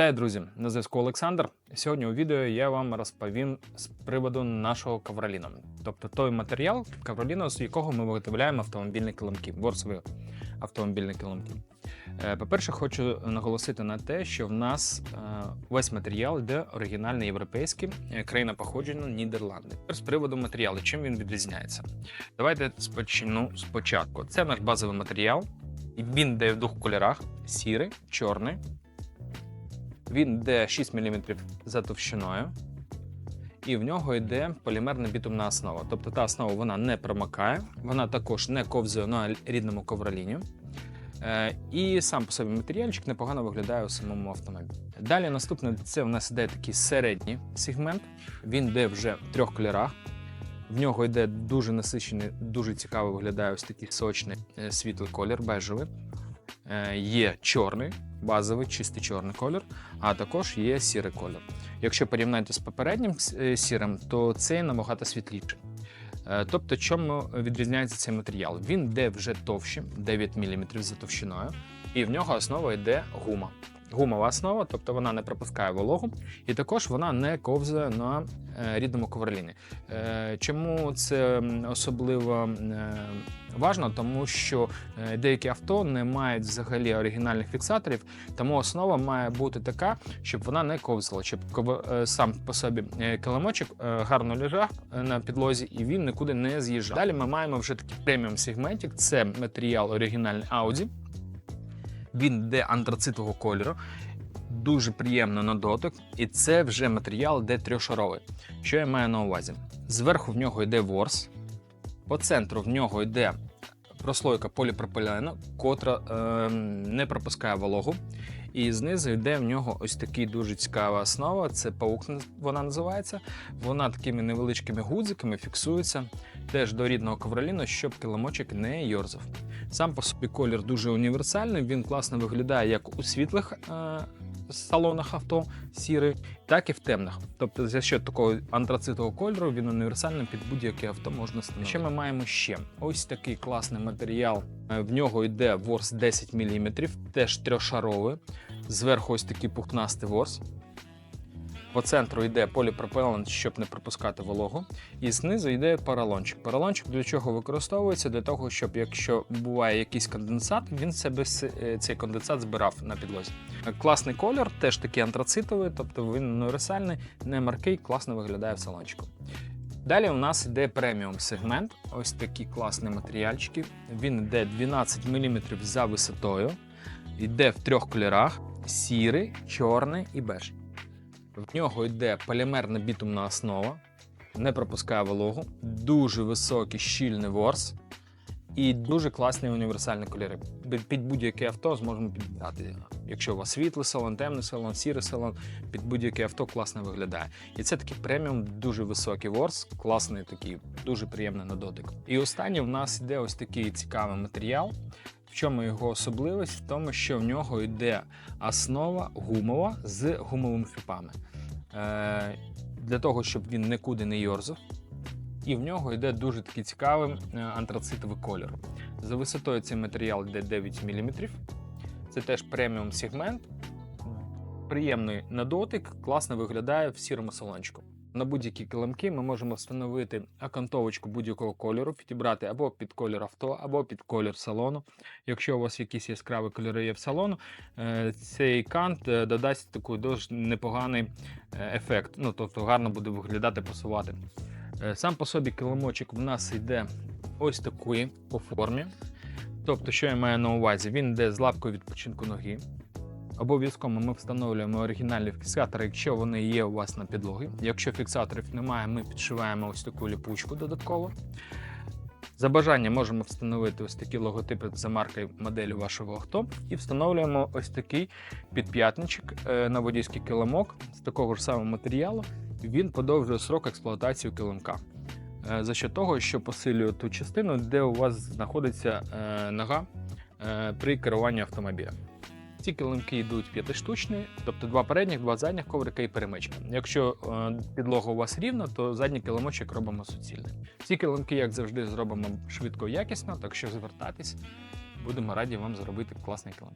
Вітаю, друзі! На зв'язку Олександр. Сьогодні у відео я вам розповім з приводу нашого ковроліну, тобто той матеріал ковроліну, з якого ми виготовляємо автомобільні килимки, ворсові автомобільні килимки. Е, По-перше, хочу наголосити на те, що в нас е, весь матеріал йде оригінальний європейський, е, країна походження Нідерланди. З приводу матеріалу, чим він відрізняється? Давайте спочну спочатку. Це наш базовий матеріал. Він йде в двох кольорах: сірий, чорний. Він йде 6 мм за товщиною, і в нього йде полімерна бітумна основа. Тобто та основа вона не промикає, вона також не ковзує на рідному ковроліні. Е, І сам по собі матеріальчик непогано виглядає у самому автомобілі. Далі наступне це в нас йде такий середній сегмент. Він йде вже в трьох кольорах. В нього йде дуже насичений, дуже цікаво виглядає ось такий сочний е, світлий колір, бежевий. Е, Є чорний, базовий, чистий чорний колір, а також є сірий колір. Якщо порівняти з попереднім е, сірим, то цей набагато світліший. Е, Тобто, чому відрізняється цей матеріал? Він йде вже товщим, 9 мм за товщиною, і в нього основа йде гума. Гумова основа, тобто вона не пропускає вологу, і також вона не ковзає на е, рідному ковроліні. Е, Чому це особливо е, важно? Тому що деякі авто не мають взагалі оригінальних фіксаторів, тому основа має бути така, щоб вона не ковзала, щоб сам по собі килимочок гарно лежав на підлозі і він нікуди не з'їжджав. Далі ми маємо вже такий преміум сегментик. Це матеріал оригінальний Audi. Він йде антрацитового кольору. Дуже приємно на дотик, і це вже матеріал де трьошаровий. Що я маю на увазі? Зверху в нього йде ворс, по центру в нього йде прослойка поліпропилену, котра е, не пропускає вологу. І знизу йде в нього ось такий дуже цікава основа. Це паук вона називається. Вона такими невеличкими гудзиками фіксується теж до рідного ковроліну, щоб килимочок не йорзав. Сам по собі колір дуже універсальний. Він класно виглядає як у світлих е, салонах авто, сірий, так і в темних. Тобто, за що такого антрацитового кольору він універсальний під будь-яке авто можна встановити. Що ми маємо ще? Ось такий класний матеріал. Е, В нього йде ворс 10 мм, теж трьошаровий. Зверху ось такий пухнастий ворс. По центру йде поліпропелен, щоб не пропускати вологу. І знизу йде поролончик. Поролончик для чого використовується? Для того, щоб якщо буває якийсь конденсат, він себе е, цей конденсат збирав на підлозі. Класний колір, теж такий антрацитовий, тобто він універсальний, не маркий, класно виглядає в салончику. Далі у нас йде преміум сегмент. Ось такі класні матеріальчики. Він йде 12 мм за висотою, йде в трьох кольорах: сірий, чорний і беж. В нього йде полімерна бітумна основа, не пропускає вологу, дуже високий щільний ворс і дуже класні універсальні кольори. Під будь-яке авто зможемо підбирати. Якщо у вас світлий салон, темний салон, сірий салон, під будь-яке авто класно виглядає. І це такий преміум, дуже високий ворс, класний такий, дуже приємний на дотик. І останнє в нас йде ось такий цікавий матеріал. В чому його особливість? В тому, що в нього йде основа гумова з гумовими шипами. Е, для того, щоб він нікуди не йорзав. І в нього йде дуже такий цікавий е, антрацитовий кольор. За висотою цей матеріал йде 9 мм. Це теж преміум сегмент. Приємний на дотик, класно виглядає в сірому салончику. На будь-які килимки ми можемо встановити окантовочку будь-якого кольору, підібрати або під колір авто, або під колір салону. Якщо у вас якісь яскраві кольори є в салону, е, цей кант е, додасть такий дуже непоганий е, ефект. Ну, тобто гарно буде виглядати, пасувати. Сам по собі килимочок в нас йде ось такий по формі. Тобто, що я маю на увазі? Він йде з лапкою відпочинку ноги. Обов'язково ми встановлюємо оригінальні фіксатори, якщо вони є у вас на підлогі. Якщо фіксаторів немає, ми підшиваємо ось таку ліпучку додатково. За бажанням можемо встановити ось такі логотипи за маркою моделі вашого авто і встановлюємо ось такий підп'ятничок е, на водійський килимок з такого ж самого матеріалу. Він подовжує срок експлуатації килимка. Е, За що того, що посилює ту частину, де у вас знаходиться е, нога при керуванні автомобілем. Ці килимки йдуть п'ятиштучні, тобто два передніх, два задніх коврика і перемичка. Якщо е, підлога у вас рівна, то задній килимочок робимо суцільний. Ці килимки, як завжди, зробимо швидко і якісно, так що звертатись, будемо раді вам зробити класний килим.